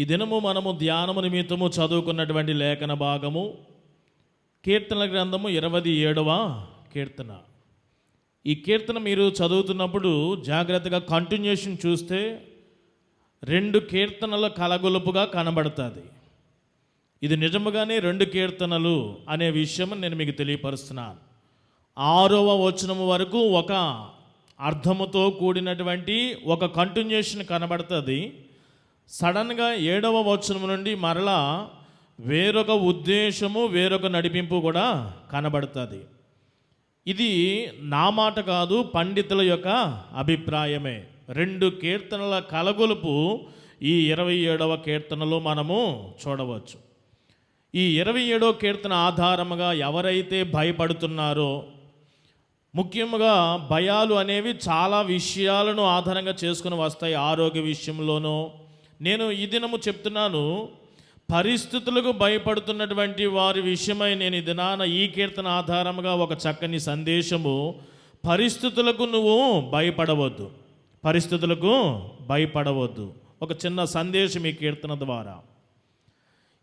ఈ దినము మనము ధ్యానము నిమిత్తము చదువుకున్నటువంటి లేఖన భాగము. కీర్తన గ్రంథము ఇరవై ఏడవ కీర్తన. ఈ కీర్తన మీరు చదువుతున్నప్పుడు జాగ్రత్తగా కంటిన్యూషన్ చూస్తే రెండు కీర్తనల కలగొలుపుగా కనబడుతుంది. ఇది నిజముగానే రెండు కీర్తనలు అనే విషయం నేను మీకు తెలియపరుస్తున్నాను. ఆరవ వచనము వరకు ఒక అర్థముతో కూడినటువంటి ఒక కంటిన్యూషన్ కనబడుతుంది. సడన్గా ఏడవ వచనం నుండి మరలా వేరొక ఉద్దేశము వేరొక నడిపింపు కూడా కనబడుతుంది. ఇది నా మాట కాదు పండితుల యొక్క అభిప్రాయమే. రెండు కీర్తనల కలగొలుపు ఈ ఇరవై ఏడవ కీర్తనలో మనము చూడవచ్చు. ఈ ఇరవై ఏడవ కీర్తన ఆధారముగా ఎవరైతే భయపడుతున్నారో ముఖ్యంగా భయాలు అనేవి చాలా విషయాలను ఆధారంగా చేసుకుని వస్తాయి. ఆరోగ్య విషయంలోనూ నేను ఈ దినము చెప్తున్నాను పరిస్థితులకు భయపడుతున్నటువంటి వారి విషయమై నేను ఈ దినాన ఈ కీర్తన ఆధారంగా ఒక చక్కని సందేశము పరిస్థితులకు నువ్వు భయపడవద్దు. పరిస్థితులకు భయపడవద్దు. ఒక చిన్న సందేశం ఈ కీర్తన ద్వారా.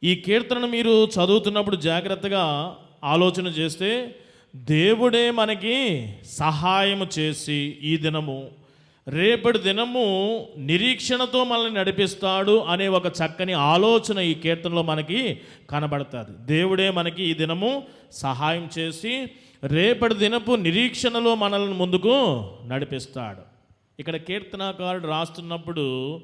ఈ కీర్తనను మీరు చదువుతున్నప్పుడు జాగ్రత్తగా ఆలోచన చేస్తే దేవుడే మనకి సహాయం చేసి ఈ దినము రేపటి దినము నిరీక్షణతో మనల్ని నడిపిస్తాడు అనే ఒక చక్కని ఆలోచన ఈ కీర్తనలో మనకి కనబడుతుంది. దేవుడే మనకి ఈ దినము సహాయం చేసి రేపటి దినపు నిరీక్షణలో మనల్ని ముందుకు నడిపిస్తాడు. ఇక్కడ కీర్తనాకారుడు రాస్తున్నప్పుడు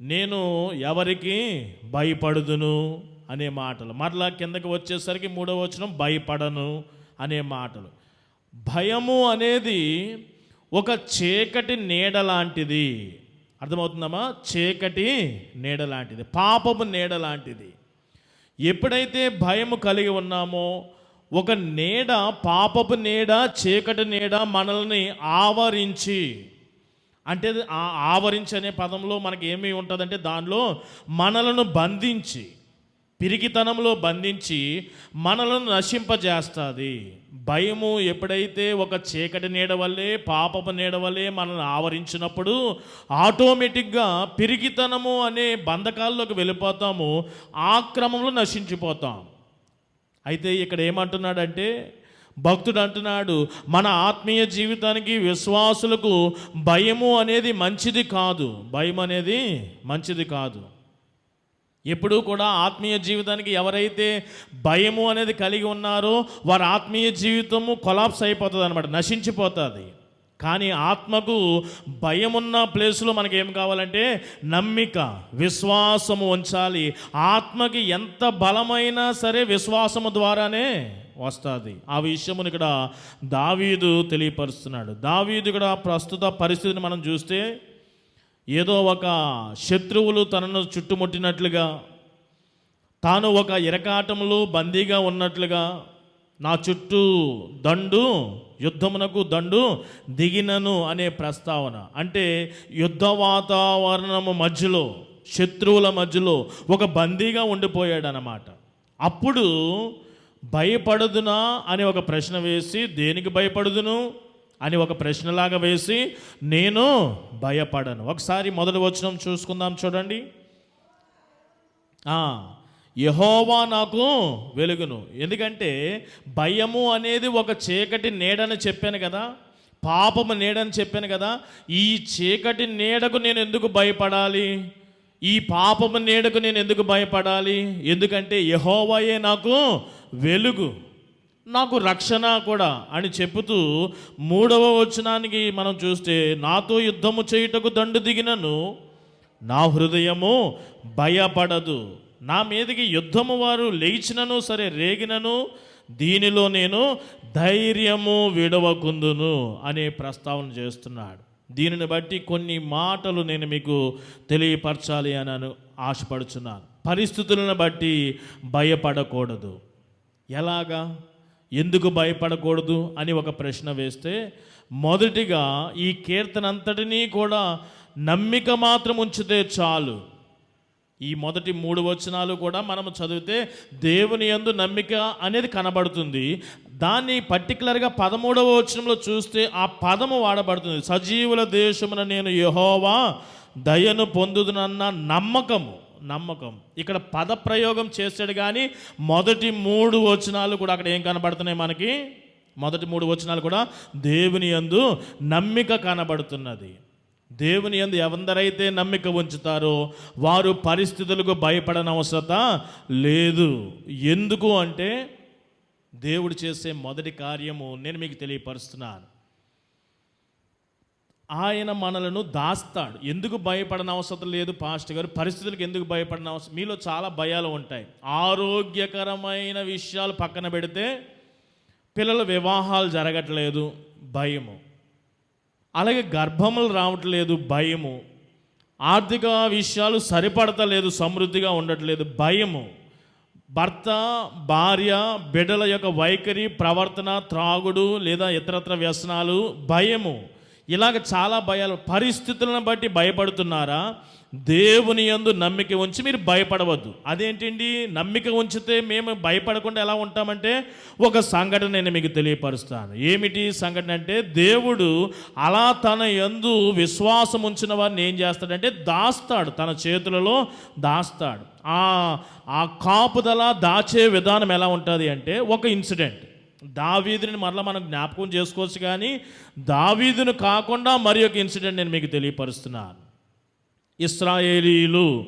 నేను ఎవరికి భయపడుదును అనే మాటలు మరలా కిందకి వచ్చేసరికి మూడవ వచనం భయపడను అనే మాటలు. భయము అనేది ఒక చీకటి నీడ లాంటిది. అర్థమవుతుందమ్మా? చీకటి నీడ లాంటిది. పాపపు నీడ లాంటిది. ఎప్పుడైతే భయము కలిగి ఉన్నామో ఒక నీడ పాపపు నీడ చీకటి నీడ మనల్ని ఆవరించి అంటే అది ఆ ఆవరించి అనే పదంలో మనకి ఏమి ఉంటుందంటే దానిలో మనలను బంధించి పిరికితనంలో బంధించి మనలను నశింపజేస్తుంది. భయము ఎప్పుడైతే ఒక చీకటి నీడ వల్లే పాపపు నీడ వల్లే మనల్ని ఆవరించినప్పుడు ఆటోమేటిక్గా పిరికితనము అనే బంధకాల్లోకి వెళ్ళిపోతాము ఆ క్రమంలో నశించిపోతాం. అయితే ఇక్కడ ఏమంటున్నాడంటే భక్తుడు అంటున్నాడు మన ఆత్మీయ జీవితానికి విశ్వాసులకు భయము అనేది మంచిది కాదు. భయం అనేది మంచిది కాదు. ఎప్పుడూ కూడా ఆత్మీయ జీవితానికి ఎవరైతే భయము అనేది కలిగి ఉన్నారో వారి ఆత్మీయ జీవితము కొలాప్స్ అయిపోతుంది అనమాట నశించిపోతుంది. కానీ ఆత్మకు భయమున్న ప్లేస్లో మనకి ఏం కావాలంటే నమ్మిక విశ్వాసము ఉంచాలి. ఆత్మకి ఎంత బలమైనా సరే విశ్వాసము ద్వారానే వస్తుంది. ఆ విషయమును ఇక్కడ దావీదు తెలియపరుస్తున్నాడు. దావీదు ఇక్కడ ప్రస్తుత పరిస్థితిని మనం చూస్తే ఏదో ఒక శత్రువులు తనను చుట్టుముట్టినట్లుగా తాను ఒక ఇరకాటంలో బందీగా ఉన్నట్లుగా నా చుట్టూ దండు యుద్ధమునకు దండు దిగినను అనే ప్రస్తావన. అంటే యుద్ధ వాతావరణము మధ్యలో శత్రువుల మధ్యలో ఒక బందీగా ఉండిపోయాడు అప్పుడు భయపడదునా అని ఒక ప్రశ్న వేసి దేనికి భయపడుదును? అని ఒక ప్రశ్నలాగా వేసి నేను భయపడను. ఒకసారి మొదటి వచనం చూసుకుందాం చూడండి. యహోవా నాకు వెలుగును. ఎందుకంటే భయము అనేది ఒక చీకటి నీడని చెప్పాను కదా. పాపము నీడని చెప్పాను కదా. ఈ చీకటి నీడకు నేను ఎందుకు భయపడాలి? ఈ పాపము నీడకు నేను ఎందుకు భయపడాలి? ఎందుకంటే యహోవాయే నాకు వెలుగు. నాకు రక్షణ కూడా అని చెబుతూ మూడవ వచనానికి మనం చూస్తే నాతో యుద్ధము చేయుటకు దండు దిగినను నా హృదయము భయపడదు. నా మీదకి యుద్ధము వారు లేచినను సరే రేగినను దీనిలో నేను ధైర్యము విడవకుందును అనే ప్రస్తావన చేస్తున్నాడు. దీనిని బట్టి కొన్ని మాటలు నేను మీకు తెలియపరచాలి అని ఆశపడుచున్నాను. పరిస్థితులను బట్టి భయపడకూడదు. ఎలాగా? ఎందుకు భయపడకూడదు అని ఒక ప్రశ్న వేస్తే మొదటిగా ఈ కీర్తన అంతటినీ కూడా నమ్మిక మాత్రం ఉంచితే చాలు. ఈ మొదటి మూడు వచనాలు కూడా మనం చదివితే దేవుని యందు నమ్మిక అనేది కనబడుతుంది. దాన్ని పర్టికులర్గా పదమూడవ వచనంలో చూస్తే ఆ పదము వాడబడుతుంది. సజీవుల దేశమున నేను యహోవా దయను పొందుదునన్న నమ్మకము. నమ్మకం. ఇక్కడ పదప్రయోగం చేశాడు కానీ మొదటి మూడు వచనాలు కూడా అక్కడ ఏం కనబడుతున్నాయి మనకి? మొదటి మూడు వచనాలు కూడా దేవుని యందు నమ్మిక కనబడుతున్నది. దేవుని యందు ఎవందరైతే నమ్మిక ఉంచుతారో వారు పరిస్థితులకు భయపడనవసరత లేదు. ఎందుకు అంటే దేవుడు చేసే మొదటి కార్యము నేను మీకు తెలియపరుస్తున్నాను. ఆయన మనలను దాస్తాడు. ఎందుకు భయపడన అవసరం లేదు పాస్ట్ గారు? పరిస్థితులకు ఎందుకు భయపడిన అవసరం? మీలో చాలా భయాలు ఉంటాయి. ఆరోగ్యకరమైన విషయాలు పక్కన పెడితే పిల్లల వివాహాలు జరగట్లేదు భయము. అలాగే గర్భములు రావట్లేదు భయము. ఆర్థిక విషయాలు సరిపడతలేదు సమృద్ధిగా ఉండట్లేదు భయము. భర్త భార్య బిడ్డల యొక్క వైఖరి ప్రవర్తన త్రాగుడు లేదా ఇతరత్ర వ్యసనాలు భయము. ఇలాగ చాలా భయాలు పరిస్థితులను బట్టి భయపడుతున్నారా? దేవుని యందు నమ్మిక ఉంచి మీరు భయపడవద్దు. అదేంటండి? నమ్మిక ఉంచితే మేము భయపడకుండా ఎలా ఉంటామంటే ఒక సంఘటన నేను మీకు తెలియపరుస్తాను. ఏమిటి సంఘటన అంటే దేవుడు అలా తన యందు విశ్వాసం ఉంచిన వారిని ఏం చేస్తాడంటే దాస్తాడు. తన చేతులలో దాస్తాడు. ఆ కాపుదల దాచే విధానం ఎలా ఉంటుంది అంటే ఒక ఇన్సిడెంట్. దావీదుని మరలా మనం జ్ఞాపకం చేసుకోవచ్చు కానీ దావీదును కాకుండా మరి ఒక ఇన్సిడెంట్ నేను మీకు తెలియపరుస్తున్నాను. ఇస్రాయేలీలు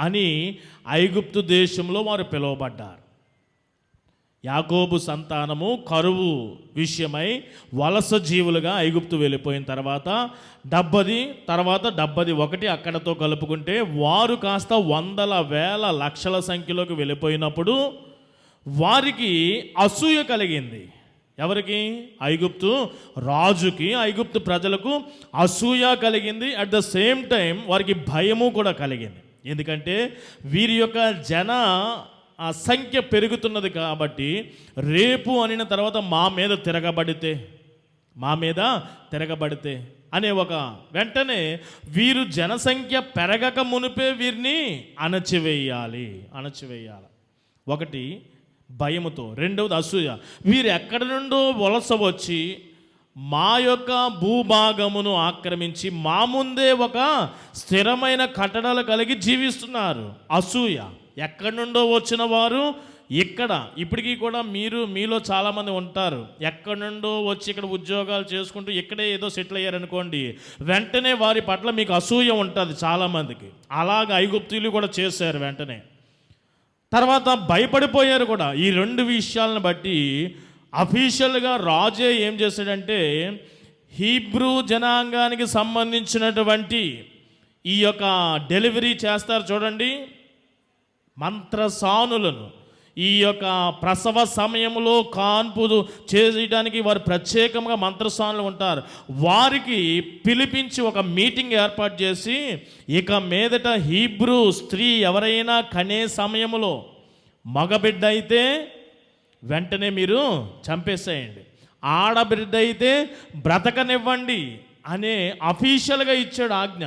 అని ఐగుప్తు దేశంలో వారు పిలువబడ్డారు. యాకోబు సంతానము కరువు విషయమై వలస జీవులుగా ఐగుప్తు వెళ్ళిపోయిన తర్వాత డబ్బది తర్వాత డబ్బది ఒకటి అక్కడతో కలుపుకుంటే వారు కాస్త వందల వేల లక్షల సంఖ్యలోకి వెళ్ళిపోయినప్పుడు వారికి అసూయ కలిగింది. ఎవరికి? ఐగుప్తు రాజుకి ఐగుప్తు ప్రజలకు అసూయ కలిగింది. అట్ ద సేమ్ టైం వారికి భయము కూడా కలిగింది. ఎందుకంటే వీరి యొక్క జన ఆ సంఖ్య పెరుగుతున్నది కాబట్టి రేపు అనిన తర్వాత మా మీద తిరగబడితే మా మీద తిరగబడితే అనే ఒక వెంటనే వీరు జనసంఖ్య పెరగక మునిపే వీరిని అణచివేయాలి అణచివేయాలి. ఒకటి భయముతో. రెండవది అసూయ. వీరు ఎక్కడి నుండో వలస వచ్చి మా యొక్క భూభాగమును ఆక్రమించి మా ముందే ఒక స్థిరమైన కట్టడాలు కలిగి జీవిస్తున్నారు. అసూయ. ఎక్కడి నుండో వచ్చిన వారు ఇక్కడ. ఇప్పటికీ కూడా మీరు మీలో చాలామంది ఉంటారు. ఎక్కడి నుండో వచ్చి ఇక్కడ ఉద్యోగాలు చేసుకుంటూ ఇక్కడే ఏదో సెటిల్ అయ్యారనుకోండి వెంటనే వారి పట్ల మీకు అసూయ ఉంటుంది చాలామందికి. అలాగ ఐగుప్తులు కూడా చేశారు వెంటనే. తర్వాత భయపడిపోయారు కూడా. ఈ రెండు విషయాలను బట్టి అఫీషియల్గా రాజే ఏం చేశాడంటే హీబ్రూ జనాంగానికి సంబంధించినటువంటి ఈ యొక్క డెలివరీ చేస్తారు చూడండి మంత్రసానులను. ఈ యొక్క ప్రసవ సమయంలో కాన్పు చేయడానికి వారు ప్రత్యేకంగా మంత్రసానులు ఉంటారు. వారికి పిలిపించి ఒక మీటింగ్ ఏర్పాటు చేసి ఇక మీదట హీబ్రూ స్త్రీ ఎవరైనా కనే సమయంలో మగబిడ్డ అయితే వెంటనే మీరు చంపేసేయండి. ఆడబిడ్డ అయితే బ్రతకనివ్వండి అనే అఫీషియల్గా ఇచ్చాడు ఆజ్ఞ.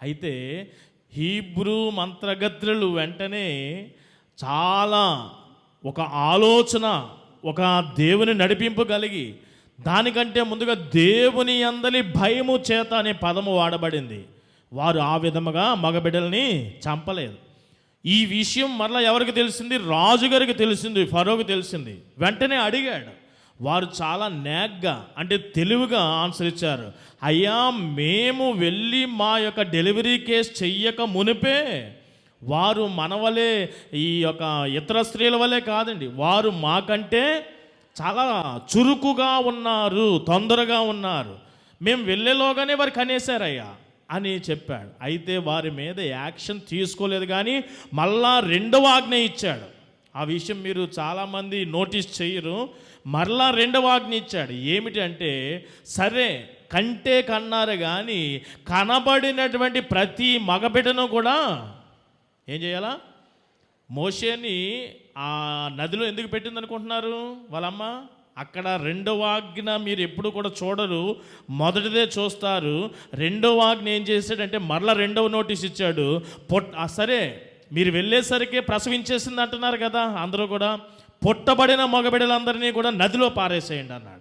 అయితే హీబ్రూ మంత్రగత్రులు వెంటనే చాలా ఒక ఆలోచన ఒక దేవుని నడిపింపు కలిగి దానికంటే ముందుగా దేవుని అందలి భయము చేత అనే పదము వాడబడింది. వారు ఆ విధముగా మగబిడ్డల్ని చంపలేదు. ఈ విషయం మరలా ఎవరికి తెలిసింది? రాజుగారికి తెలిసింది ఫరోకి తెలిసింది. వెంటనే అడిగాడు. వారు చాలా నేగ్గా అంటే తెలివిగా ఆన్సర్ ఇచ్చారు. అయ్యా మేము వెళ్ళి మా యొక్క డెలివరీ కేస్ చెయ్యక మునిపే వారు మన వలె ఈ యొక్క ఇతర స్త్రీల వలె కాదండి. వారు మాకంటే చాలా చురుకుగా ఉన్నారు తొందరగా ఉన్నారు. మేము వెళ్ళేలోగానే వారు కనేశారయ్యా అని చెప్పాడు. అయితే వారి మీద యాక్షన్ తీసుకోలేదు కానీ మళ్ళా రెండవ ఆజ్ఞ ఇచ్చాడు. ఆ విషయం మీరు చాలామంది నోటీస్ చేయరు. మరలా రెండవ ఆజ్ఞ ఇచ్చాడు. ఏమిటి అంటే సరే కంటే కన్నారు కానీ కనబడినటువంటి ప్రతి మగబిడ్డను కూడా ఏం చేయాలా? మోషేని ఆ నదిలో ఎందుకు పెట్టింది అనుకుంటున్నారు వాళ్ళమ్మ? అక్కడ రెండవ ఆజ్ఞ మీరు ఎప్పుడు కూడా చూడరు. మొదటిదే చూస్తారు. రెండవ ఆజ్ఞ ఏం చేశాడంటే మరలా రెండవ నోటీస్ ఇచ్చాడు. పొట్ సరే మీరు వెళ్ళేసరికి ప్రసవించేసింది అంటున్నారు కదా అందరూ కూడా. పుట్టబడిన మగబిడలందరినీ కూడా నదిలో పారేసేయండి అన్నాడు.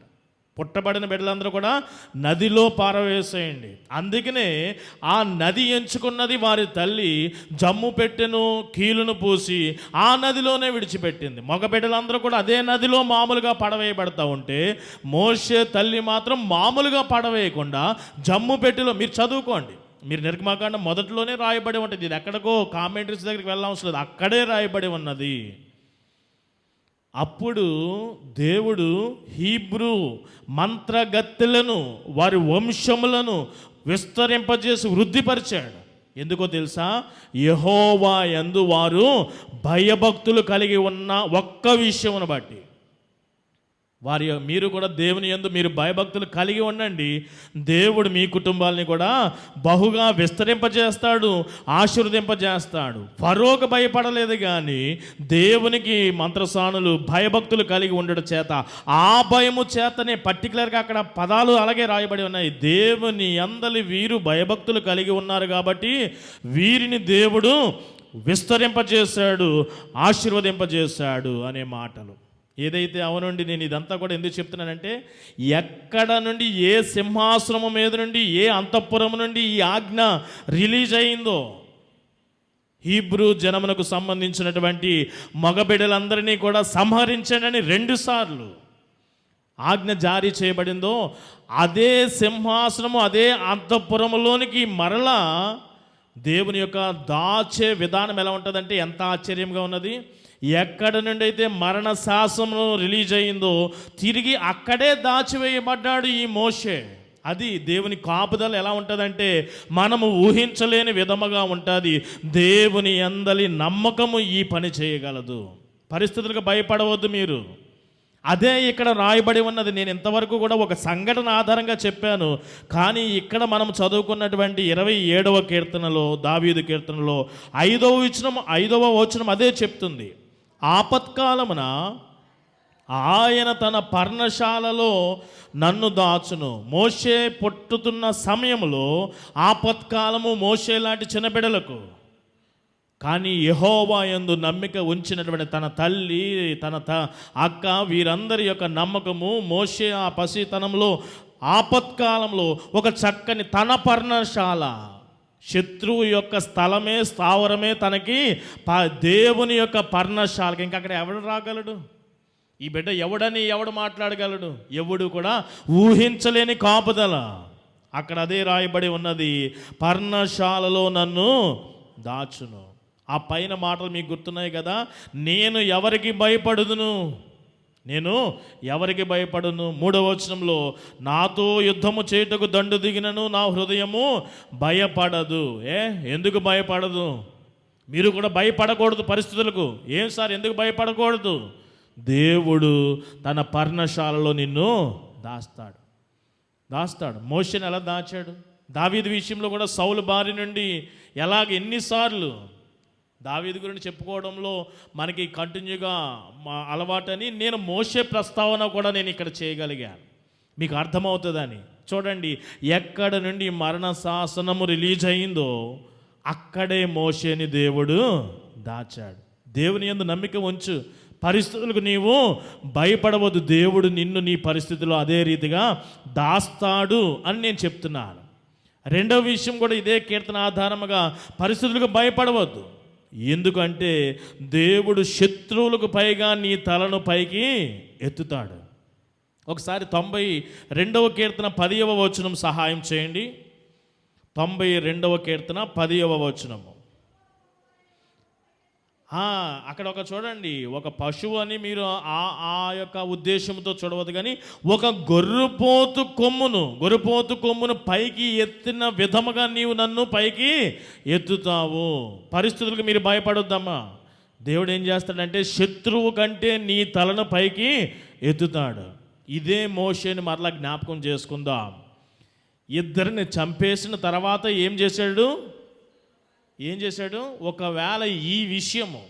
పుట్టబడిన బిడ్డలందరూ కూడా నదిలో పారవేసేయండి. అందుకనే ఆ నది ఎంచుకున్నది వారి తల్లి జమ్ము పెట్టెను కీలును పూసి ఆ నదిలోనే విడిచిపెట్టింది. మగ బిడ్డలందరూ కూడా అదే నదిలో మామూలుగా పడవేయబడతా ఉంటే మోసే తల్లి మాత్రం మామూలుగా పడవేయకుండా జమ్ము పెట్టెలో మీరు చదువుకోండి. మీరు నిర్గమాకాండ మొదట్లోనే రాయబడి ఉంటుంది. ఇది ఎక్కడికో కామెంటరీస్ దగ్గరికి వెళ్ళవలసిన లేదు. అక్కడే రాయబడి ఉన్నది. అప్పుడు దేవుడు హీబ్రూ మంత్రగత్తెలను వారి వంశములను విస్తరింపజేసి వృద్ధిపరిచాడు. ఎందుకో తెలుసా? యహోవా యందు వారు భయభక్తులు కలిగి ఉన్న ఒక్క విషయమును బట్టి. వారి మీరు కూడా దేవుని ఎందు మీరు భయభక్తులు కలిగి ఉండండి. దేవుడు మీ కుటుంబాలని కూడా బహుగా విస్తరింపజేస్తాడు ఆశీర్వదింపజేస్తాడు. ఫరోకు భయపడలేదు కానీ దేవునికి మంత్రసానులు భయభక్తులు కలిగి ఉండడం చేత ఆ భయము చేతనే పర్టికులర్గా అక్కడ పదాలు అలాగే రాయబడి ఉన్నాయి. దేవుని అందలి వీరు భయభక్తులు కలిగి ఉన్నారు కాబట్టి వీరిని దేవుడు విస్తరింపజేశాడు ఆశీర్వదింపజేశాడు అనే మాటలు. ఏదైతే అవునండి నేను ఇదంతా కూడా ఎందుకు చెప్తున్నానంటే ఎక్కడ నుండి ఏ సింహాసనము మీద నుండి ఏ అంతఃపురం నుండి ఈ ఆజ్ఞ రిలీజ్ అయిందో హీబ్రూ జనమునకు సంబంధించినటువంటి మగబిడ్డలందరినీ కూడా సంహరించండి రెండుసార్లు ఆజ్ఞ జారీ చేయబడిందో అదే సింహాసనము అదే అంతఃపురములోనికి మరలా దేవుని యొక్క దాచే విధానం ఎలా ఉంటుందంటే ఎంత ఆశ్చర్యంగా ఉన్నది? ఎక్కడ నుండి అయితే మరణ శాసనం రిలీజ్ అయిందో తిరిగి అక్కడే దాచివేయబడ్డాడు ఈ మోషే. అది దేవుని కాపుదల ఎలా ఉంటుందంటే మనము ఊహించలేని విధముగా ఉంటుంది. దేవుని అందలి నమ్మకము ఈ పని చేయగలదు. పరిస్థితులకు భయపడవద్దు మీరు. అదే ఇక్కడ రాయబడి ఉన్నది. నేను ఇంతవరకు కూడా ఒక సంఘటన ఆధారంగా చెప్పాను. కానీ ఇక్కడ మనం చదువుకున్నటువంటి ఇరవై ఏడవ కీర్తనలో దావీదు కీర్తనలో ఐదవ వచనం ఐదవ వచనం అదే చెప్తుంది. ఆపత్కాలమున ఆయన తన పర్ణశాలలో నన్ను దాచును. మోషే పొట్టుతున్న సమయంలో ఆపత్కాలము మోషే లాంటి చిన్నబిడలకు కానీ యహోవా ఎందు నమ్మిక ఉంచినటువంటి తన తల్లి తన త అక్క వీరందరి యొక్క నమ్మకము మోషే ఆ పసితనంలో ఆపత్కాలంలో ఒక చక్కని తన పర్ణశాల. శత్రువు యొక్క స్థలమే స్థావరమే తనకి ప- దేవుని యొక్క పర్ణశాలకి. ఇంకా అక్కడ ఎవడు రాగలడు? ఈ బిడ్డ ఎవడని ఎవడు మాట్లాడగలడు? ఎవడు కూడా ఊహించలేని కాపుదల. అక్కడ అదే రాయబడి ఉన్నది పర్ణశాలలో నన్ను దాచును. ఆ పైన మాటలు మీకు గుర్తున్నాయి కదా? నేను ఎవరికి భయపడుదును? నేను ఎవరికి భయపడను? మూడవ వచనంలో నాతో యుద్ధము చేయుటకు దండు దిగినను నా హృదయము భయపడదు. ఏ? ఎందుకు భయపడదు? మీరు కూడా భయపడకూడదు పరిస్థితులకు. ఏం సార్? ఎందుకు భయపడకూడదు? దేవుడు తన పర్ణశాలలో నిన్ను దాస్తాడు. దాస్తాడు. మోషన్ ఎలా దాచాడు? దావీది విషయంలో కూడా సౌలు బారి నుండి ఎలాగ ఎన్నిసార్లు దావీదు గురించి చెప్పుకోవడంలో మనకి కంటిన్యూగా మా అలవాటని నేను మోసే ప్రస్తావన కూడా నేను ఇక్కడ చేయగలిగాను. మీకు అర్థమవుతుందని. చూడండి ఎక్కడ నుండి మరణ శాసనము రిలీజ్ అయిందో అక్కడే మోసేని దేవుడు దాచాడు. దేవుని యందు నమ్మిక ఉంచు. పరిస్థితులకు నీవు భయపడవద్దు. దేవుడు నిన్ను నీ పరిస్థితిలో అదే రీతిగా దాస్తాడు అని నేను చెప్తున్నాను. రెండవ విషయం కూడా ఇదే కీర్తన ఆధారముగా పరిస్థితులకు భయపడవద్దు. ఎందుకంటే దేవుడు శత్రువులకు పైగా నీ తలను పైకి ఎత్తుతాడు. ఒకసారి తొంభై రెండవ కీర్తన పదియవ వచనం సహాయం చేయండి. తొంభై రెండవ కీర్తన పదియవ వచనము. అక్కడ ఒక చూడండి ఒక పశువు అని మీరు ఆ ఆ యొక్క ఉద్దేశంతో చూడవద్దు కానీ ఒక గొర్రుపోతు కొమ్మును గొర్రుపోతు కొమ్మును పైకి ఎత్తిన విధముగా నీవు నన్ను పైకి ఎత్తుతావు. పరిస్థితులకు మీరు భయపడొద్దమ్మా. దేవుడు ఏం చేస్తాడంటే శత్రువు కంటే నీ తలను పైకి ఎత్తుతాడు. ఇదే మోషేని మరలా జ్ఞాపకం చేసుకుందాం. ఇద్దరిని చంపేసిన తర్వాత ఏం చేశాడు? ఏం చేశాడు? ఒకవేళ ఈ విషయము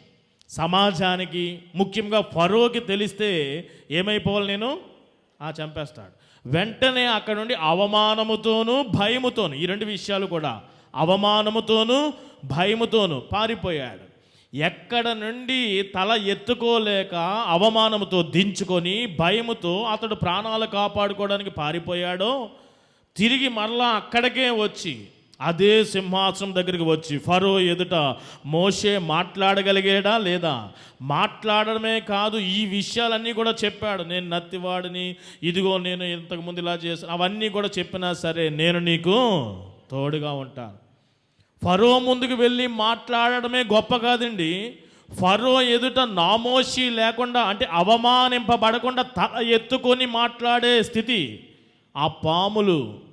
సమాజానికి ముఖ్యంగా ఫరోకి తెలిస్తే ఏమైపోవాలి నేను? ఆ చంపేస్తాడు. వెంటనే అక్కడ నుండి అవమానముతోనూ భయముతోను ఈ రెండు విషయాలు కూడా అవమానముతోనూ భయముతోనూ పారిపోయాడు. ఎక్కడ నుండి తల ఎత్తుకోలేక అవమానంతో దించుకొని భయముతో అతడు ప్రాణాలు కాపాడుకోవడానికి పారిపోయాడో తిరిగి మరలా అక్కడికే వచ్చి అదే సింహాసనం దగ్గరికి వచ్చి ఫరో ఎదుట మోషే మాట్లాడగలిగాడా లేదా? మాట్లాడడమే కాదు ఈ విషయాలన్నీ కూడా చెప్పాడు. నేను నత్తివాడిని ఇదిగో నేను ఇంతకుముందు ఇలా చేశాను అవన్నీ కూడా చెప్పినా సరే నేను నీకు తోడుగా ఉంటాను. ఫరో ముందుకు వెళ్ళి మాట్లాడడమే గొప్ప కాదండి. ఫరో ఎదుట నామోషి లేకుండా అంటే అవమానింపబడకుండా తల ఎత్తుకొని మాట్లాడే స్థితి. ఆ పాములు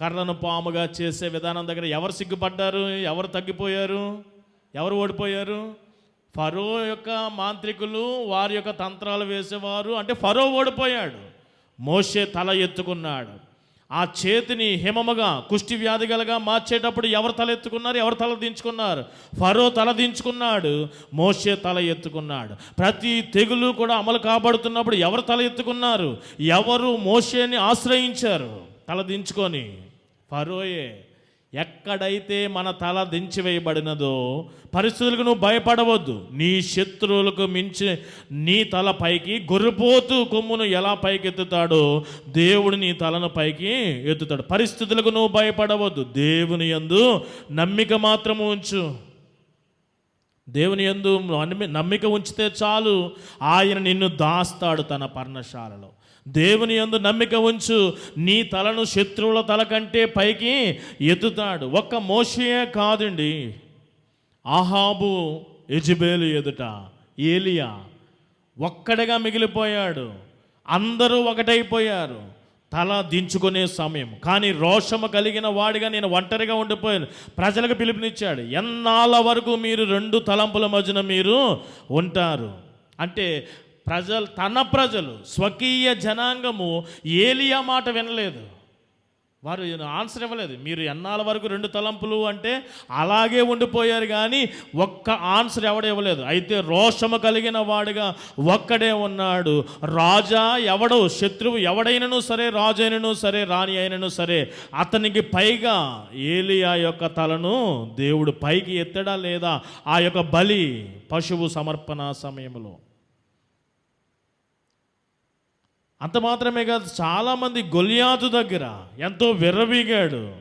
కర్రను పాముగా చేసే విధానం దగ్గర ఎవరు సిగ్గుపడ్డారు? ఎవరు తగ్గిపోయారు? ఎవరు ఓడిపోయారు? ఫరో యొక్క మాంత్రికులు వారి యొక్క తంత్రాలు వేసేవారు. అంటే ఫరో ఓడిపోయాడు. మోసే తల ఎత్తుకున్నాడు. ఆ చేతిని హిమముగా కుష్టి వ్యాధి గలగా మార్చేటప్పుడు ఎవరు తల ఎత్తుకున్నారు? ఎవరు తల దించుకున్నారు? ఫరో తల దించుకున్నాడు. మోషే తల ఎత్తుకున్నాడు. ప్రతి తెగులు కూడా అమలు కాబడుతున్నప్పుడు ఎవరు తల ఎత్తుకున్నారు? ఎవరు మోషేని ఆశ్రయించారు? తల దించుకొని. ఫరోయే ఎక్కడైతే మన తల దించివేయబడినదో పరిస్థితులకు నువ్వు భయపడవద్దు. నీ శత్రువులకు మించి నీ తల పైకి గొర్రెపోతూ కొమ్మును ఎలా పైకి ఎత్తుతాడో దేవుడు నీ తలను పైకి ఎత్తుతాడు. పరిస్థితులకు నువ్వు భయపడవద్దు. దేవుని యందు నమ్మిక మాత్రము ఉంచు. దేవుని యందు నమ్మిక ఉంచితే చాలు. ఆయన నిన్ను దాస్తాడు తన పర్ణశాలలో. దేవుని యందు నమ్మిక ఉంచు. నీ తలను శత్రువుల తల కంటే పైకి ఎత్తుతాడు. ఒక్క మోషయే కాదండి. ఆహాబు ఎజబేలు ఎదుట ఏలియా ఒక్కడిగా మిగిలిపోయాడు. అందరూ ఒకటైపోయారు. తల దించుకునే సమయం. కానీ రోషము కలిగిన వాడిగా నేను ఒంటరిగా ఉండిపోయాను. ప్రజలకు పిలుపునిచ్చాడు. ఎన్నాళ్ళ వరకు మీరు రెండు తలంపుల మధ్యన మీరు ఉంటారు? అంటే ప్రజలు తన ప్రజలు స్వకీయ జనాంగము ఏలియా మాట వినలేదు. వారు ఆన్సర్ ఇవ్వలేదు. మీరు ఎన్నాళ్ళ వరకు రెండు తలంపులు అంటే అలాగే ఉండిపోయారు కానీ ఒక్క ఆన్సర్ ఎవడు ఇవ్వలేదు. అయితే రోషము కలిగిన వాడుగా ఒక్కడే ఉన్నాడు. రాజా ఎవడో? శత్రువు ఎవడైనను సరే రాజు అయినను సరే రాణి అయినను సరే అతనికి పైగా ఏలియా యొక్క తలను దేవుడు పైకి ఎత్తడా లేదా? ఆ యొక్క బలి పశువు సమర్పణ సమయంలో. అంత మాత్రమే కాదు చాలామంది గొలియాతు దగ్గర ఎంతో విర్రవీగాడు.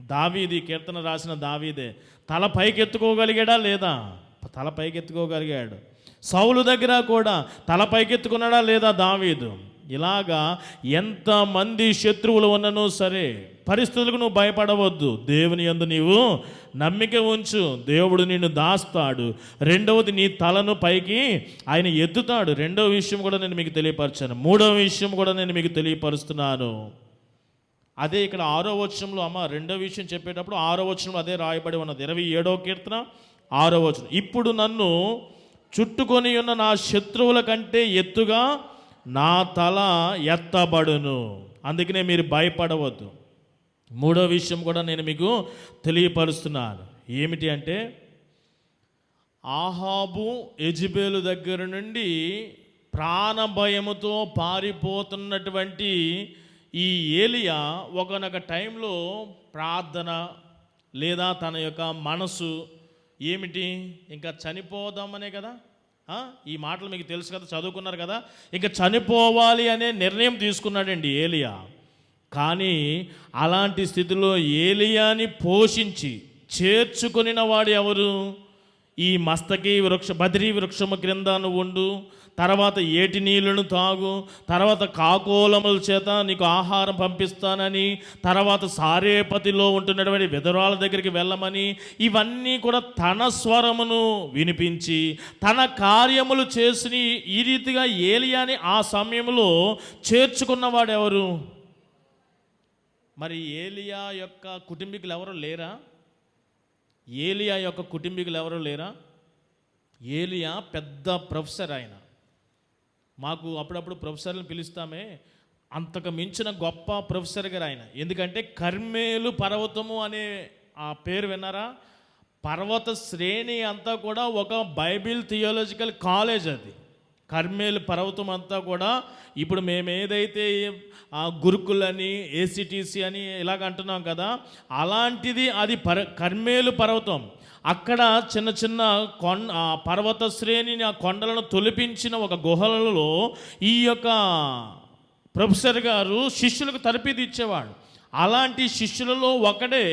దావీది కీర్తన రాసిన దావీదే తల పైకి ఎత్తుకోగలిగాడా లేదా? తల పైకి ఎత్తుకోగలిగాడు సౌలు దగ్గర కూడా తల పైకెత్తుకున్నాడా లేదా దావీదు? ఇలాగా ఎంతమంది శత్రువులు ఉన్నను సరే పరిస్థితులకు నువ్వు భయపడవద్దు. దేవుని యందు నీవు నమ్మిక ఉంచు. దేవుడు నిన్ను దాస్తాడు. రెండవది నీ తలను పైకి ఆయన ఎత్తుతాడు. రెండవ విషయం కూడా నేను మీకు తెలియపరచాను. మూడవ విషయం కూడా నేను మీకు తెలియపరుస్తున్నాను. అదే ఇక్కడ ఆరో వచనంలో అమ్మ రెండో విషయం చెప్పేటప్పుడు ఆరో వచనంలో అదే రాయబడి ఉన్నది. ఇరవై ఏడో కీర్తన ఆరో వచనం. ఇప్పుడు నన్ను చుట్టుకొని ఉన్న నా శత్రువుల కంటే ఎత్తుగా నా తల ఎత్తబడును. అందుకనే మీరు భయపడవద్దు. మూడో విషయం కూడా నేను మీకు తెలియపరుస్తున్నాను. ఏమిటి అంటే ఆహాబు ఎజిబేలు దగ్గర నుండి ప్రాణ భయముతో పారిపోతున్నటువంటి ఈ ఏలియా ఒకనొక టైంలో ప్రార్థన లేదా తన యొక్క మనసు ఏమిటి? ఇంకా చనిపోదామనే కదా? ఈ మాటలు మీకు తెలుసు కదా చదువుకున్నారు కదా. ఇంకా చనిపోవాలి అనే నిర్ణయం తీసుకున్నాడండి ఏలియా. కానీ అలాంటి స్థితిలో ఏలియాని పోషించి చేర్చుకొనిన వాడు ఎవరు? ఈ మస్తకి వృక్ష బద్రీ వృక్షము క్రింద ఉండు. తర్వాత ఏటి నీళ్ళను తాగు. తర్వాత కాకోలముల చేత నీకు ఆహారం పంపిస్తానని. తర్వాత సారేపతిలో ఉంటున్నటువంటి విధురాల దగ్గరికి వెళ్ళమని. ఇవన్నీ కూడా తన స్వరమును వినిపించి తన కార్యములు చేసి ఈ రీతిగా ఏలియాని ఆ సమయంలో చేర్చుకున్నవాడెవరు? మరి ఏలియా యొక్క కుటుంబీకులు ఎవరు లేరా? ఏలియా యొక్క కుటుంబీకులు ఎవరు లేరా? ఏలియా పెద్ద ప్రొఫెసర్ ఆయన. మాకు అప్పుడప్పుడు ప్రొఫెసర్ని పిలుస్తామే. అంతకు మించిన గొప్ప ప్రొఫెసర్ గారు ఆయన. ఎందుకంటే కర్మేలు పర్వతము అనే ఆ పేరు విన్నారా? పర్వత శ్రేణి అంతా కూడా ఒక బైబిల్ థియోలాజికల్ కాలేజ్ అది. కర్మేలు పర్వతం అంతా కూడా ఇప్పుడు మేము ఏదైతే ఆ గురుకులని ఏసీటీసీ అని ఇలాగ అంటున్నాం కదా అలాంటిది అది పర కర్మేలు పర్వతం. అక్కడ చిన్న చిన్న కొండ పర్వత శ్రేణిని ఆ కొండలను తొలిపించిన ఒక గుహలలో ఈ యొక్క ప్రొఫెసర్ గారు శిష్యులకు తరపీది ఇచ్చేవాడు అలాంటి శిష్యులలో ఒకడే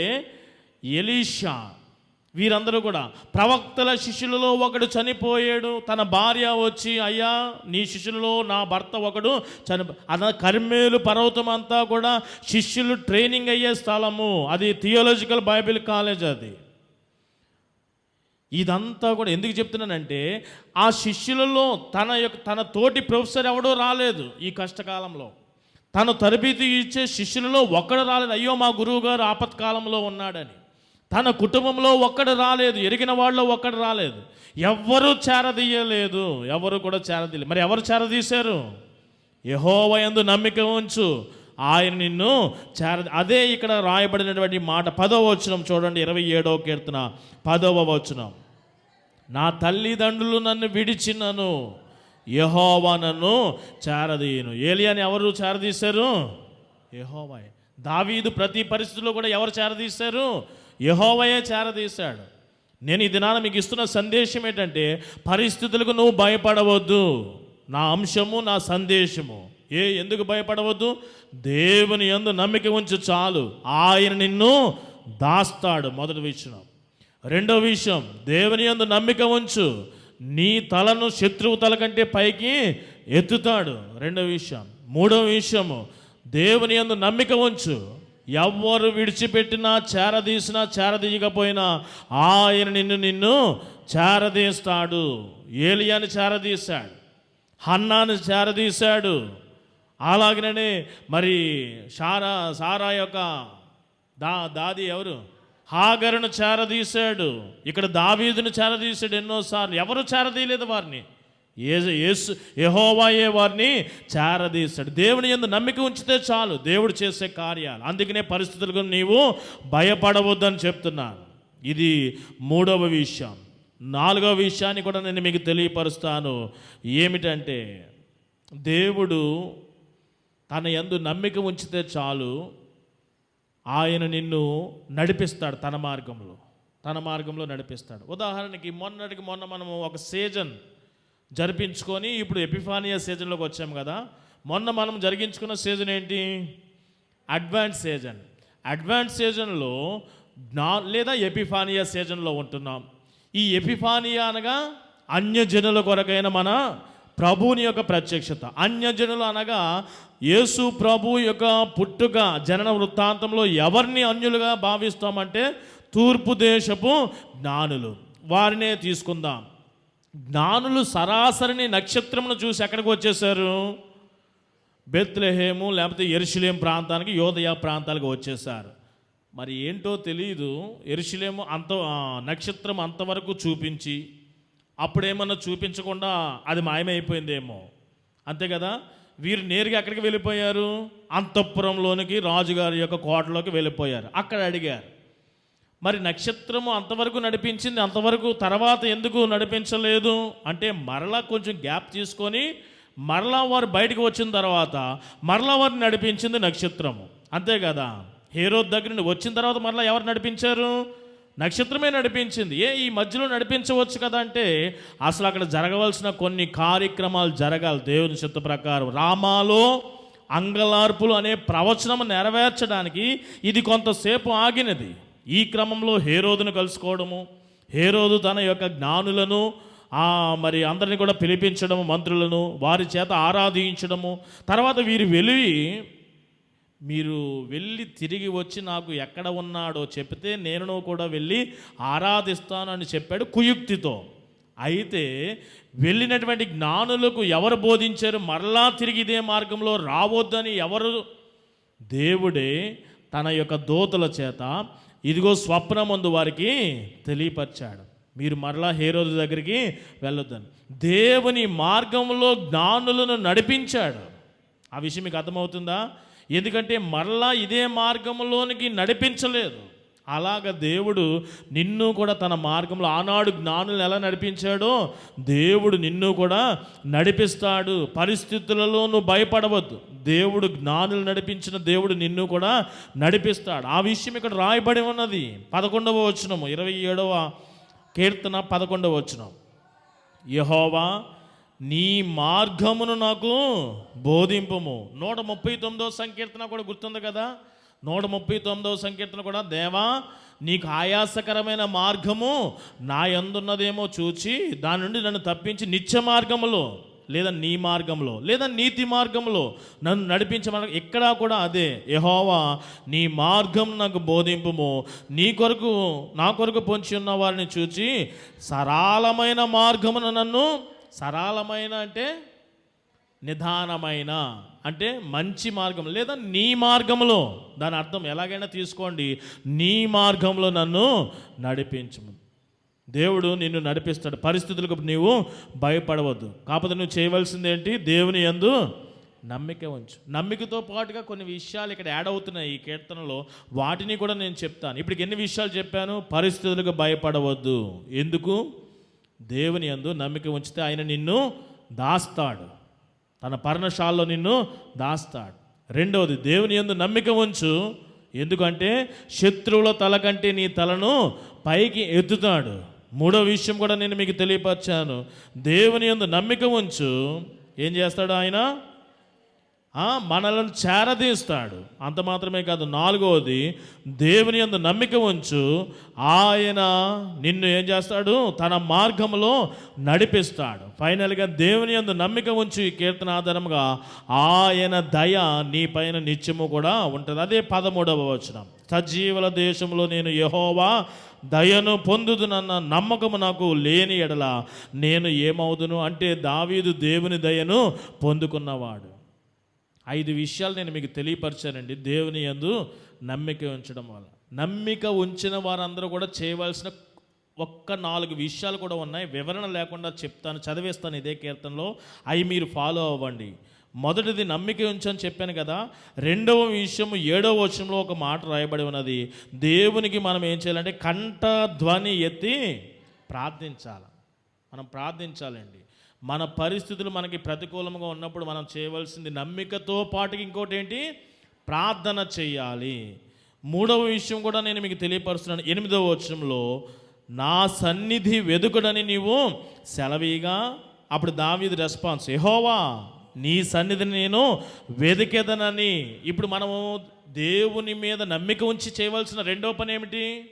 ఎలీషా. వీరందరూ కూడా ప్రవక్తల శిష్యులలో ఒకడు చనిపోయాడు తన భార్య వచ్చి అయ్యా నీ శిష్యులలో నా భర్త ఒకడు చని అద కర్మేలు పర్వతం అంతా కూడా శిష్యులు ట్రైనింగ్ అయ్యే స్థలము. అది థియోలాజికల్ బైబిల్ కాలేజ్ అది. ఇదంతా కూడా ఎందుకు చెప్తున్నానంటే ఆ శిష్యులలో తన యొక్క తన తోటి ప్రొఫెసర్ ఎవడో రాలేదు ఈ కష్టకాలంలో. తను తరబేతి ఇచ్చే శిష్యులలో ఒక్కడు రాలేదు. అయ్యో మా గురువు గారు ఆపత్కాలంలో ఉన్నాడని. తన కుటుంబంలో ఒక్కడు రాలేదు ఎరిగిన వాళ్ళు ఒక్కడు రాలేదు. ఎవ్వరూ చేరదీయలేదు. ఎవరు కూడా చేరదీయలేదు. మరి ఎవరు చేరదీశారు? యహోవయందు నమ్మిక ఉంచు. ఆయన నిన్ను చేర అదే ఇక్కడ రాయబడినటువంటి మాట. పదవ వచనం చూడండి ఇరవై ఏడవ కీర్తన. పదవ వచనం. నా తల్లిదండ్రులు నన్ను విడిచినను. యహోవా నన్ను చేరదీయను. ఏలియాని ఎవరు చేరదీశారు? యహోవాయ్. దావీదు ప్రతి పరిస్థితుల్లో కూడా ఎవరు చేరదీశారు? యహోవయే చేరదీశాడు. నేను ఈ దినాన మీకు ఇస్తున్న సందేశం ఏంటంటే పరిస్థితులకు నువ్వు భయపడవద్దు. నా అంశము నా సందేశము. ఏ ఎందుకు భయపడవద్దు? దేవుని యందు నమ్మిక ఉంచు చాలు. ఆయన నిన్ను దాస్తాడు మొదటి విషయం. రెండో విషయం దేవుని యందు నమ్మిక ఉంచు. నీ తలను శత్రువు తల కంటే పైకి ఎత్తుతాడు. రెండో విషయం. మూడో విషయము దేవుని యందు నమ్మిక ఉంచు. ఎవ్వరు విడిచిపెట్టినా చేరదీసినా చేరదీయకపోయినా ఆయన నిన్ను నిన్ను చేరదీస్తాడు. ఏలియాని చేరదీశాడు. హన్నాను చేరదీశాడు. అలాగనే మరి సారా సారా యొక్క దా దాది ఎవరు? హాగరును చేరదీశాడు. ఇక్కడ దావీదును చేరదీశాడు ఎన్నోసార్లు. ఎవరు చేరదీయలేదు వారిని? ఏ యేసు యెహోవాయే వారిని చేరదీశాడు. దేవుని ఎందు నమ్మిక ఉంచితే చాలు. దేవుడు చేసే కార్యాలు. అందుకనే పరిస్థితులకు నీవు భయపడవద్దని చెప్తున్నాను. ఇది మూడవ విషయం. నాలుగవ విషయాన్ని కూడా నేను మీకు తెలియపరుస్తాను. ఏమిటంటే దేవుడు తన యందు నమ్మిక ఉంచితే చాలు. ఆయన నిన్ను నడిపిస్తాడు తన మార్గంలో. తన మార్గంలో నడిపిస్తాడు. ఉదాహరణకి మొన్నటికి మొన్న మనము ఒక సీజన్ జరిపించుకొని ఇప్పుడు ఎపిఫానియా సీజన్లోకి వచ్చాము కదా. మొన్న మనం జరిగించుకున్న సీజన్ ఏంటి? Advance season. అడ్వాన్స్ సీజన్లో నా లేదా ఎపిఫానియా సీజన్లో ఉంటున్నాం. ఈ ఎపిఫానియా అనగా అన్యజనుల కొరకైన మన ప్రభువుని యొక్క ప్రత్యక్షత. అన్యజనులు అనగా యేసు ప్రభు యొక్క పుట్టుక జనన వృత్తాంతంలో ఎవరిని అన్యులుగా భావిస్తామంటే తూర్పు దేశపు జ్ఞానులు. వారినే తీసుకుందాం. జ్ఞానులు సరాసరిని నక్షత్రమును చూసి ఎక్కడికి వచ్చేసారు బెత్లెహేము లేకపోతే ఎరుషులేం ప్రాంతానికి యోదయ ప్రాంతాలకు వచ్చేసారు మరి ఏంటో తెలియదు ఎరుషులేము అంత నక్షత్రం అంతవరకు చూపించి అప్పుడేమన్నా చూపించకుండా అది మాయమైపోయిందేమో. అంతే కదా? వీరు నేరుగా ఎక్కడికి వెళ్ళిపోయారు? అంతఃపురంలోనికి రాజుగారి యొక్క కోటలోకి వెళ్ళిపోయారు. అక్కడ అడిగారు. మరి నక్షత్రము అంతవరకు నడిపించింది అంతవరకు తర్వాత ఎందుకు నడిపించలేదు? అంటే మరలా కొంచెం గ్యాప్ తీసుకొని మరలా వారు బయటకు వచ్చిన తర్వాత మరలా వారిని నడిపించింది నక్షత్రము. అంతే కదా? హీరో దగ్గర నుండి వచ్చిన తర్వాత మరలా ఎవరు నడిపించారు? నక్షత్రమే నడిపించింది. ఏ ఈ మధ్యలో నడిపించవచ్చు కదా అంటే అసలు అక్కడ జరగవలసిన కొన్ని కార్యక్రమాలు జరగాలి దేవుని చిత్త ప్రకారం. రామాలో అంగలార్పులు అనే ప్రవచనం నెరవేర్చడానికి ఇది కొంతసేపు ఆగినది. ఈ క్రమంలో హేరోదును కలుసుకోవడము. హేరోదు తన యొక్క జ్ఞానులను మరి అందరిని కూడా పిలిపించడము మంత్రులను వారి చేత ఆరాధించడము. తర్వాత వీరు వెళ్ళి మీరు వెళ్ళి తిరిగి వచ్చి నాకు ఎక్కడ ఉన్నాడో చెప్తే నేను కూడా వెళ్ళి ఆరాధిస్తానని చెప్పాడు కుయుక్తితో. అయితే వెళ్ళినటువంటి జ్ఞానులకు ఎవరు బోధించారు? మరలా తిరిగి ఇదే మార్గంలో రావద్దని ఎవరు? దేవుడే తన యొక్క దోతల చేత ఇదిగో స్వప్నమందు వారికి తెలియపరిచాడు. మీరు మరలా హేరోదు దగ్గరికి వెళ్ళొద్దని. దేవుని మార్గంలో జ్ఞానులను నడిపించాడు. ఆ విషయం మీకు అర్థమవుతుందా? ఎందుకంటే మరలా ఇదే మార్గంలోనికి నడిపించలేదు. అలాగ దేవుడు నిన్ను కూడా తన మార్గంలో ఆనాడు జ్ఞానులు ఎలా నడిపించాడో దేవుడు నిన్ను కూడా నడిపిస్తాడు. పరిస్థితులలో నువ్వు భయపడవద్దు. దేవుడు జ్ఞానులు నడిపించిన దేవుడు నిన్ను కూడా నడిపిస్తాడు. ఆ విషయం ఇక్కడ రాయబడి ఉన్నది. పదకొండవ వచనము ఇరవై ఏడవ కీర్తన పదకొండవ వచనం. యహోవా నీ మార్గమును నాకు బోధింపము. నూట ముప్పై తొమ్మిదవ సంకీర్తన కూడా గుర్తుంది కదా? నూట ముప్పై తొమ్మిదవ సంకీర్తన కూడా దేవా నీకు ఆయాసకరమైన మార్గము నా యందున్నదేమో చూచి దాని నుండి నన్ను తప్పించి నిత్య మార్గములో లేదా నీ మార్గంలో లేదా నీతి మార్గంలో నన్ను నడిపించే మార్గం ఎక్కడా కూడా అదే. యహోవా నీ మార్గం నాకు బోధింపుము. నీ కొరకు నా కొరకు పొంచి ఉన్న వారిని చూచి సరళమైన మార్గమున నన్ను సరళమైన అంటే నిదానమైన అంటే మంచి మార్గం లేదా నీ మార్గంలో. దాని అర్థం ఎలాగైనా తీసుకోండి. నీ మార్గంలో నన్ను నడిపించము. దేవుడు నిన్ను నడిపిస్తాడు. పరిస్థితులకు నీవు భయపడవద్దు. కాకపోతే నువ్వు చేయవలసింది ఏంటి దేవుని యందు నమ్మిక ఉంచు. నమ్మికతో పాటుగా కొన్ని విషయాలు ఇక్కడ యాడ్ అవుతున్నాయి ఈ కీర్తనలో. వాటిని కూడా నేను చెప్తాను. ఇప్పుడు ఎన్ని విషయాలు చెప్పాను? పరిస్థితులకు భయపడవద్దు. ఎందుకు? దేవుని యందు నమ్మిక ఉంచితే ఆయన నిన్ను దాస్తాడు. తన పర్ణశాలలో నిన్ను దాస్తాడు. రెండవది దేవుని యందు నమ్మిక ఉంచు. ఎందుకంటే శత్రువుల తల కంటే నీ తలను పైకి ఎత్తుతాడు. మూడో విషయం కూడా నేను మీకు తెలియపరిచాను. దేవుని యందు నమ్మిక ఉంచు. ఏం చేస్తాడు ఆయన? మనలను చేరదీస్తాడు. అంత మాత్రమే కాదు నాలుగవది దేవుని యందు నమ్మిక ఉంచు ఆయన నిన్ను ఏం చేస్తాడు? తన మార్గంలో నడిపిస్తాడు. ఫైనల్గా దేవుని యందు నమ్మిక ఉంచు ఈ కీర్తన ఆధారంగా ఆయన దయ నీ పైన నిత్యము కూడా ఉంటుంది. అదే పదమూడవ వచనం. సజీవుల దేశంలో నేను యహోవా దయను పొందుదునన్న నమ్మకము నాకు లేని ఎడల నేను ఏమవుదును? అంటే దావీదు దేవుని దయను పొందుకున్నవాడు. ఐదు విషయాలు నేను మీకు తెలియపరిచానండి. దేవుని యందు నమ్మిక ఉంచడం వల్ల. నమ్మిక ఉంచిన వారందరూ కూడా చేయవలసిన ఒక్క నాలుగు విషయాలు కూడా ఉన్నాయి. వివరణ లేకుండా చెప్తాను చదివేస్తాను ఇదే కీర్తనలో. అవి మీరు ఫాలో అవ్వండి. మొదటిది నమ్మిక ఉంచని చెప్పాను కదా. రెండవ విషయం ఏడవ వచనంలో ఒక మాట రాయబడి ఉన్నది. దేవునికి మనం ఏం చేయాలంటే కంఠ ధ్వని ఎత్తి ప్రార్థించాలి. మనం ప్రార్థించాలండి. మన పరిస్థితులు మనకి ప్రతికూలంగా ఉన్నప్పుడు మనం చేయవలసింది నమ్మికతో పాటుకి ఇంకోటి ఏంటి ప్రార్థన చేయాలి. మూడవ విషయం కూడా నేను మీకు తెలియపరుస్తున్నాను. ఎనిమిదవ వచనంలో నా సన్నిధి వెదుకుడని నీవు సెలవీగా? అప్పుడు దావీది రెస్పాన్స్ ఎహోవా నీ సన్నిధిని నేను వెదికెదనని. ఇప్పుడు మనము దేవుని మీద నమ్మిక ఉంచి చేయవలసిన రెండవ పని ఏమిటి?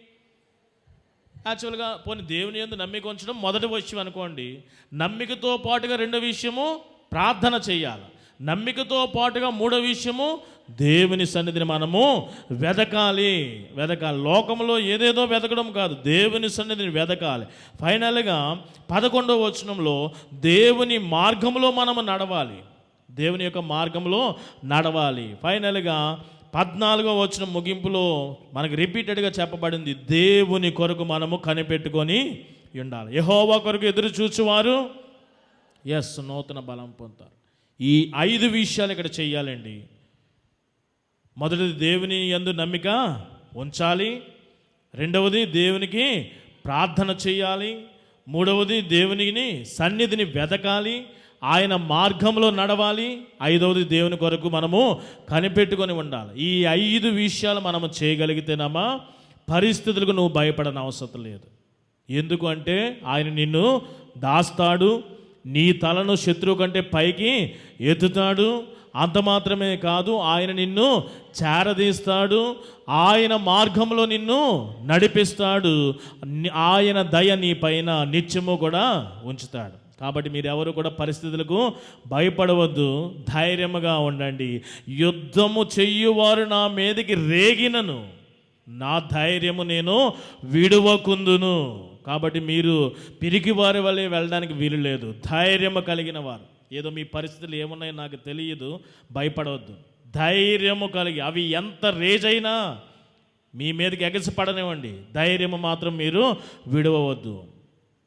యాక్చువల్గా పోనీ దేవుని యందు నమ్మిక ఉంచడం మొదటి విషయం అనుకోండి. నమ్మికతో పాటుగా రెండో విషయము ప్రార్థన చేయాలి. నమ్మికతో పాటుగా మూడో విషయము దేవుని సన్నిధిని మనము వెదకాలి. వెదకాలి. లోకంలో ఏదేదో వెతకడం కాదు. దేవుని సన్నిధిని వెదకాలి. ఫైనల్గా పదకొండవ వచనంలో దేవుని మార్గంలో మనము నడవాలి. దేవుని యొక్క మార్గంలో నడవాలి. ఫైనల్గా పద్నాలుగో వచ్చిన ముగింపులో మనకి రిపీటెడ్గా చెప్పబడింది దేవుని కొరకు మనము కనిపెట్టుకొని ఉండాలి. యహోవా కొరకు ఎదురు చూచువారు? ఎస్ నూతన బలం పొందుతారు. ఈ ఐదు విషయాలు ఇక్కడ చేయాలండి మొదటిది దేవుని యందు నమ్మిక ఉంచాలి. రెండవది దేవునికి ప్రార్థన చేయాలి మూడవది దేవునిని సన్నిధిని వెతకాలి ఆయన మార్గంలో నడవాలి. ఐదవది దేవుని కొరకు మనము కనిపెట్టుకొని ఉండాలి. ఈ ఐదు విషయాలు మనము చేయగలిగితేనమ్మా పరిస్థితులకు నువ్వు భయపడని అవసరం లేదు. ఎందుకు అంటే ఆయన నిన్ను దాస్తాడు నీ తలను శత్రువు కంటే పైకి ఎత్తుతాడు. అంత మాత్రమే కాదు ఆయన నిన్ను చేరదీస్తాడు. ఆయన మార్గంలో నిన్ను నడిపిస్తాడు. ఆయన దయ నీ పైన నిత్యము కూడా ఉంచుతాడు. కాబట్టి మీరెవరు కూడా పరిస్థితులకు భయపడవద్దు. ధైర్యముగా ఉండండి. యుద్ధము చెయ్యువారు నా మీదకి రేగినను. నా ధైర్యము నేను విడువకుందును. కాబట్టి మీరు పిరికి వారి వల్లే వెళ్ళడానికి వీలు లేదు. ధైర్యము కలిగిన వారు. ఏదో మీ పరిస్థితులు ఏమున్నాయో నాకు తెలియదు. భయపడవద్దు. ధైర్యము కలిగి అవి ఎంత రేజైనా మీ మీదకి ఎగసిపడనివ్వండి. ధైర్యము మాత్రం మీరు విడవవద్దు.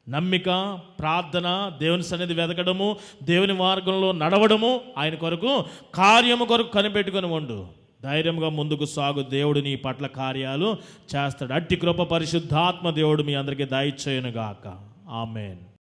నమ్మిక ప్రార్థన దేవుని సన్నిధి వెతకడము దేవుని మార్గంలో నడవడము ఆయన కొరకు కార్యము కొరకు కనిపెట్టుకొని ఉండు. ధైర్యంగా ముందుకు సాగు. దేవుడు నీ పట్ల కార్యాలు చేస్తాడు. అట్టి కృప పరిశుద్ధాత్మ దేవుడు మీ అందరికీ దయచేయునుగాక ఆమెన్.